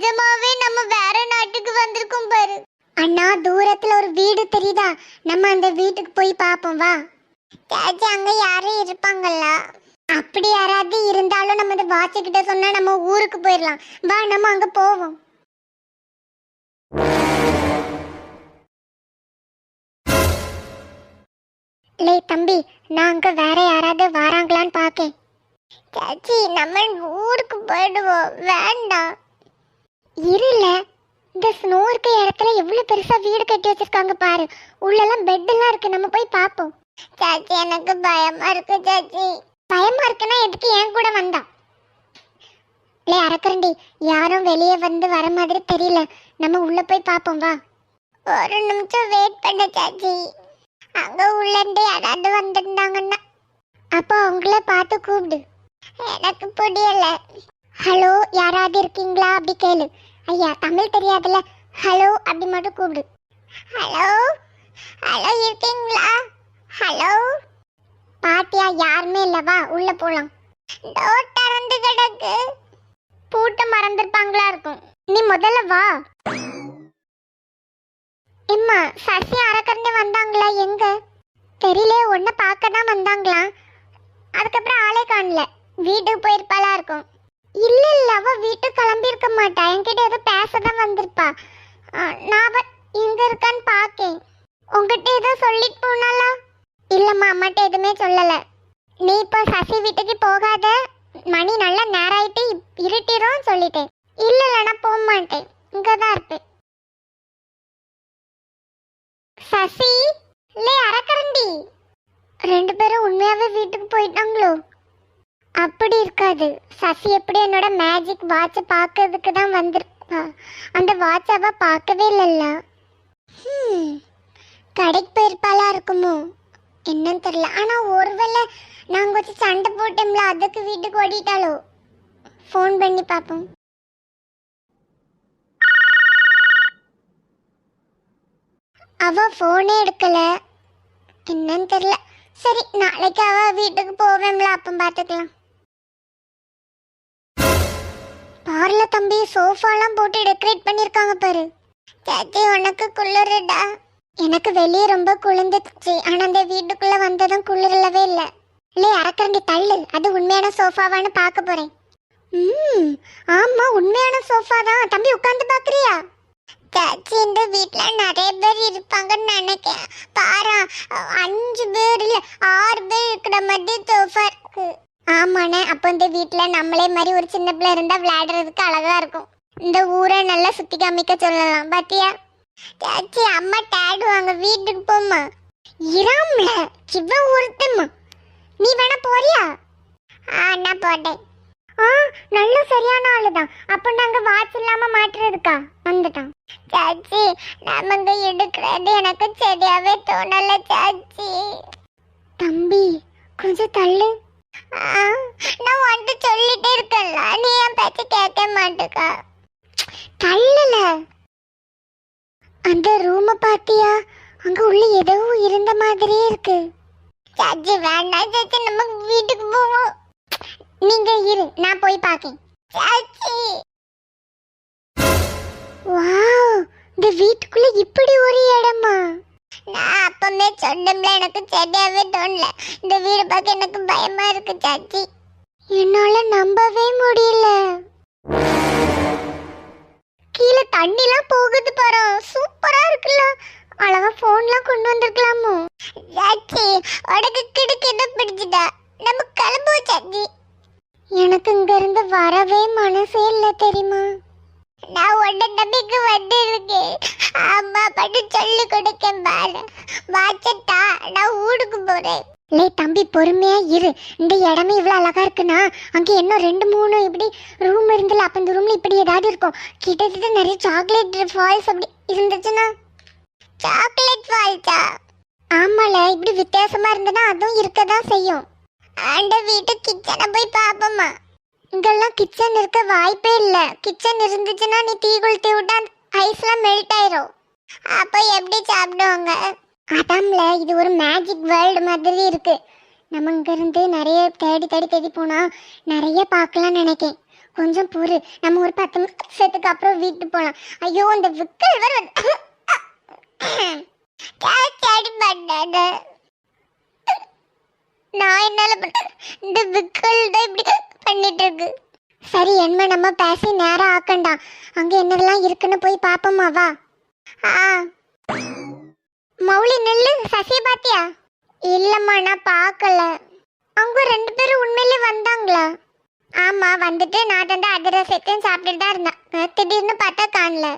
நிஜமாவே நம்ம வேற நாட்டுக்கு வந்திருக்கோம் பாரு. அண்ணா தூரத்துல ஒரு வீடு தெரியுதா? நம்ம அந்த வீட்டுக்கு போய் பாப்போம் வா. சாச்சி அங்க யாரும் இருப்பாங்கல்ல. அப்படி யாராவது இருந்தாலும் நம்ம இந்த வாட்சு கிட்ட சொன்னா நம்ம ஊருக்கு போயிடலாம் வா நம்ம அங்க போவோம். லே தம்பி நான் அங்க வேற யாராவது வராங்களான்னு பாக்கேன். சாச்சி நம்ம ஊருக்கு போயிடுவோம். வேண்டாம். இருல இந்த ஸ்னோ இருக்க இடத்துல எவ்வளவு பெருசா வீடு கட்டி வச்சிருக்காங்க பாரு. உள்ளெல்லாம் பெட் எல்லாம் இருக்கு. நம்ம போய் பாப்போம் சாச்சி எனக்கு பயமா இருக்கு சாச்சி. பயமா இருக்குன்னா எதுக்கு என் கூட வந்தா லே அரக்கரண்டி யாரும் வெளியே வந்து வர மாதிரி தெரியல. நம்ம உள்ள போய் பாப்போம் வா. ஒரு நிமிஷம் வெயிட் பண்ண சாச்சி. அங்க உள்ளண்டு யாராவது வந்துருந்தாங்கன்னா. அப்போ அவங்கள பார்த்து கூப்பிடு. எனக்கு புரியல. ஹலோ யாராவது இருக்கீங்களா? அப்படி கேளு. ஐயா தமிழ் தெரியாதுல்ல. ஹலோ அப்படி மட்டும் கூப்பிடு. ஹலோ ஹலோ இருக்கீங்களா? ஹலோ. பாத்தியா யாருமே இல்லவா உள்ள போலாம். டோர் திறந்து கிடக்கு. பூட்ட மறந்துருப்பாங்களா இருக்கும். நீ முதல்ல வா. எம்மா சசி அறக்கண்டே வந்தாங்களா? எங்க? தெரியல ஒன்ன பார்க்க தான் வந்தாங்களா அதுக்கப்புறம் ஆளே காணல. வீட்டுக்கு போயிருப்பாளா இருக்கும். இல்ல இல்ல அவ வீட்டுக்கு கிளம்பி இருக்க மாட்டா. என்கிட்ட ஏதோ பேச தான் வந்திருப்பா நான் அவ எங்க இருக்கான்னு பாக்கேன். உங்ககிட்ட ஏதோ சொல்லிட்டு போனாலா இல்லம்மா அம்மாட்ட எதுவுமே சொல்லல. நீ இப்போ சசி வீட்டுக்கு போகாத. மணி நல்லா நேராயிட்டு இருட்டிரும் சொல்லிட்டேன். இல்ல இல்ல நான் போக மாட்டேன். இங்க தான் இருப்பேன். சசி? லே அரக்கரண்டி. ரெண்டு பேரும் உண்மையாவே வீட்டுக்கு போயிட்டாங்களோ? அப்படி இருக்காது. சசி எப்படி என்னோட மேஜிக் வாட்சை பார்க்கறதுக்கு தான் வந்திருப்பா. அந்த வாட்சை அவ பார்க்கவே இல்லைல்ல. கடைக்கு போயிருப்பாளா இருக்குமோ? என்னன்னு தெரியல. ஆனால் ஒருவேளை நாங்கள் கொஞ்சம் சண்டை போட்டோம்ல அதுக்கு வீட்டுக்கு ஓடிட்டாளோ? ஃபோன் பண்ணி பார்ப்போம். அவ ஃபோனே எடுக்கல. என்னன்னு தெரியல. சரி நாளைக்கு அவ வீட்டுக்கு போவேம்ல அப்போ பார்த்துக்கலாம். பார்ல தம்பி சோஃபாலாம் போட்டு டெக்கரேட் பண்ணிருக்காங்க பாரு. சாச்சி உனக்கு குளிருடா. எனக்கு வெளியே ரொம்ப குளிர்ந்துச்சு ஆனா அந்த வீட்டுக்குள்ள வந்ததும் குளிரலவே இல்ல. இல்லை அறக்கரண்டி தள்ளு. அது உண்மையான சோஃபாவான்னு பார்க்க போறேன். ம் ஆமா உண்மையான சோஃபா தான். தம்பி உட்காந்து பாக்குறியா சாச்சி இந்த வீட்ல நிறைய பேர் இருப்பாங்கன்னு நினைக்கிறேன். பாரா அஞ்சு பேர் இல்ல ஆறு பேர் இருக்கிற மாதிரி சோஃபா இருக்கு. ஆமாண்ணே அப்போ இந்த வீட்டில் நம்மளே மாதிரி ஒரு சின்ன பிள்ளை இருந்தால் விளையாடுறதுக்கு அழகா இருக்கும். இந்த ஊரை நல்லா சுத்தி காமிக்க சொல்லலாம். பாத்தியா? சாச்சி அம்மா தேடுவாங்க வீட்டுக்கு போம்மா. இராமல சிவ ஒருத்தம்மா. நீ வேணா போறியா? ஆ நான் போட்டேன். ஆ நல்ல சரியான ஆளுதான். அப்போ நாங்கள் வாட்ச் இல்லாம மாட்டுறதுக்கா? வந்துட்டான். சாச்சி நமங்க எடுக்கிறது எனக்கு சரியாவே தோணலை சாச்சி தம்பி கொஞ்சம் தள்ளு. நான் வந்துட்டு சொல்லிட்டே இருக்கேன்ல. நீ என் பேச்ச கேட்க மாட்டுக்கா. தள்ளல. அந்த ரூம பாத்தியா? அங்க உள்ள ஏதோ இருந்த மாதிரியே இருக்கு. சாச்சி வேண்டாம். சாச்சி நம்ம வீட்டுக்கு போவோம். நீங்க இரு நான் போய் பாக்கேன். சாச்சி வாவ் இந்த வீட்டுக்குள்ள இப்படி ஒரு இடமா? நான் அப்பமே சொன்னோம்ல எனக்கு சரியாவே தோணல. இந்த வீடு பார்க்க எனக்கு பயமா இருக்கு சாச்சி என்னால நம்பவே முடியல. கீழே தண்ணிலாம் போகுது பாரு. சூப்பரா இருக்குல்ல. அழகா போன்லாம் கொண்டு வந்திருக்கலாமோ? சாச்சி உனக்கு கிடுக்கு என்ன பிடிச்சிட்டா? நம்ம கிளம்புவோம் சாச்சி எனக்கு இங்க இருந்து வரவே மனசே இல்லை தெரியுமா? நான் உன்ன நம்பிக்கை வந்திருக்கேன் அம்மா பண்ணி சொல்லி கொடுக்கேன் பாரு. வாச்சட்டா நான் ஊருக்கு போறேன். லே தம்பி பொறுமையா இரு. இந்த இடமே இவ்வளவு அழகா இருக்குன்னா அங்க இன்னும் ரெண்டு மூணு இப்படி ரூம் இருந்துல அப்ப இந்த ரூம்ல இப்படி ஏதாவது இருக்கும். கிட்டத்தட்ட நிறைய சாக்லேட் ஃபால்ஸ் அப்படி இருந்துச்சுன்னா? சாக்லேட் ஃபால்ஸா ஆமால இப்படி வித்தியாசமா இருந்ததுன்னா அதுவும் இருக்கதான் செய்யும். அந்த வீட்டு கிச்சனை போய் பாப்போமா இங்கெல்லாம் கிச்சன் இருக்க வாய்ப்பே இல்லை. கிச்சன் இருந்துச்சுன்னா நீ தீ கொளுத்தி விட்டா ஐஸ்லாம் மெல்ட் ஆயிரும். அப்போ எப்படி சாப்பிடுவாங்க? அதாம்ல இது ஒரு மேஜிக் வேர்ல்டு மாதிரி இருக்கு. நம்ம இங்கேருந்து நிறைய தேடி தேடி தேடி போனால் நிறைய பார்க்கலாம் நினைக்கேன். கொஞ்சம் பொறு. நம்ம ஒரு பத்து நிமிஷத்துக்கு அப்புறம் வீட்டுக்கு போகலாம் ஐயோ இந்த விக்கல் வர நான் என்னால இந்த விக்கல் தான் இப்படி பண்ணிட்டு இருக்கு சரி என்ன நம்ம பேசி நேரம் ஆக்கண்டாம் அங்க என்னெல்லாம் இருக்குன்னு போய் பாப்போமா வா. ஆ. மௌலி நெல்லு. சசிய பாத்தியா? இல்லம்மா நான் பார்க்கல அவங்க ரெண்டு பேரும் உண்மையிலே வந்தாங்களா? ஆமா வந்துட்டு நான் தந்த அதிரசத்தையும் சாப்பிட்டுட்டு தான் இருந்தேன். திடீர்னு பார்த்தா காணல.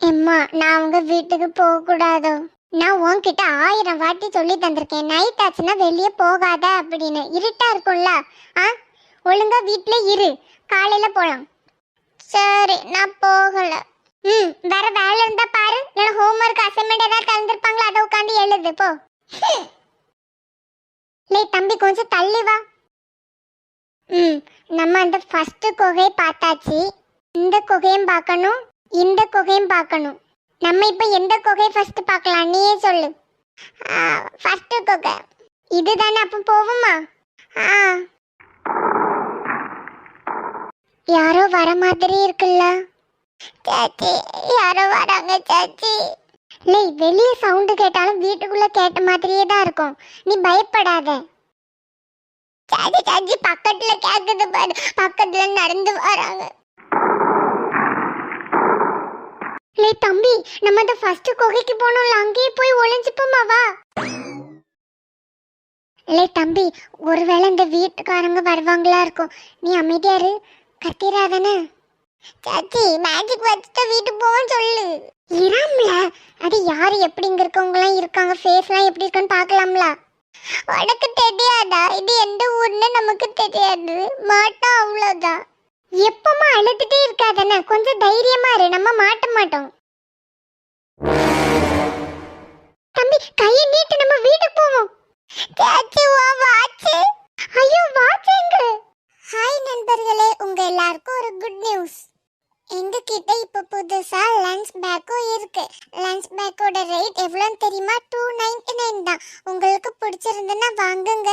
எம்மா நான் அவங்க வீட்டுக்கு போக கூடாதோ நான் உன்கிட்ட ஆயிரம் வாட்டி சொல்லி தந்திருக்கேன். நைட் ஆச்சுன்னா வெளியே போகாத அப்படின்னு. இருட்டா இருக்கும்ல. ஆ? ஒழுங்கா வீட்ல இரு. காலையில போலாம். சரி நான் போகல. ம் வேற வேலை இருந்தா பாரு. இல்ல ஹோம்ஒர்க் அசைன்மெண்ட் ஏதாவது தந்திருப்பாங்களா? அதை உட்காந்து எழுது போ. லே தம்பி கொஞ்சம் தள்ளி வா. ம் நம்ம அந்த ஃபர்ஸ்ட் குகையை பார்த்தாச்சு. இந்த குகையும் பார்க்கணும் இந்த குகையும் பார்க்கணும். நம்ம இப்போ எந்த குகையை ஃபர்ஸ்ட் பார்க்கலாம்? நீயே சொல்லு. ஃபர்ஸ்ட் குகை. இதுதானே அப்போ போவோமா? ஆ. யாரோ வர மாதிரி இருக்குல்ல? சாச்சி யாரோ வராங்க சாச்சி. லே வெளிய சவுண்டு கேட்டாலும் வீட்டுக்குள்ள கேட்ட மாதிரியே தான் இருக்கும். நீ பயப்படாத. சாச்சி சாச்சி பக்கத்துல கேக்குது பாரு. பக்கத்துல நடந்து வராங்க. லே தம்பி நம்ம அந்த ஃபர்ஸ்ட் குகைக்கு போனோம்ல அங்கேயே போய் ஒளிஞ்சுப்போமா வா. லே தம்பி ஒருவேளை இந்த வீட்டுக்காரங்க வருவாங்களா இருக்கும். நீ அமைதியாரு கத்திராதானே சாச்சி மேஜிக் வச்சுட்டு வீட்டுக்கு போவோம் சொல்லு. இராம்ல அது யார் எப்படி இங்க இருக்கவங்கலாம் இருக்காங்க? ஃபேஸ்லாம் எப்படி இருக்குன்னு பார்க்கலாம்ல. உனக்கு தெரியாதா? இது எந்த ஊர்னு நமக்கு தெரியாது. மாட்டோம் அவ்வளோதான். எப்பமா அழுதுட்டே இருக்காதானே? கொஞ்சம் தைரியமா இரு. நம்ம மாட்ட மாட்டோம். தம்பி கையை நீட்டு. நம்ம வீட்டுக்கு போவோம். சாச்சி வாச்சு ஐயோ வாட்ச் எங்க? ஹாய் நண்பர்களே. உங்க எல்லாருக்கும் ஒரு குட் நியூஸ் எங்ககிட்ட இப்போ புதுசாக புதுசா பேக்கும் இருக்கு. லன்ச் பேக்கோட ரேட் எவ்வளோன்னு தெரியுமா? டூ நைன்டி நைன் தான். உங்களுக்கு பிடிச்சிருந்துன்னா வாங்குங்க.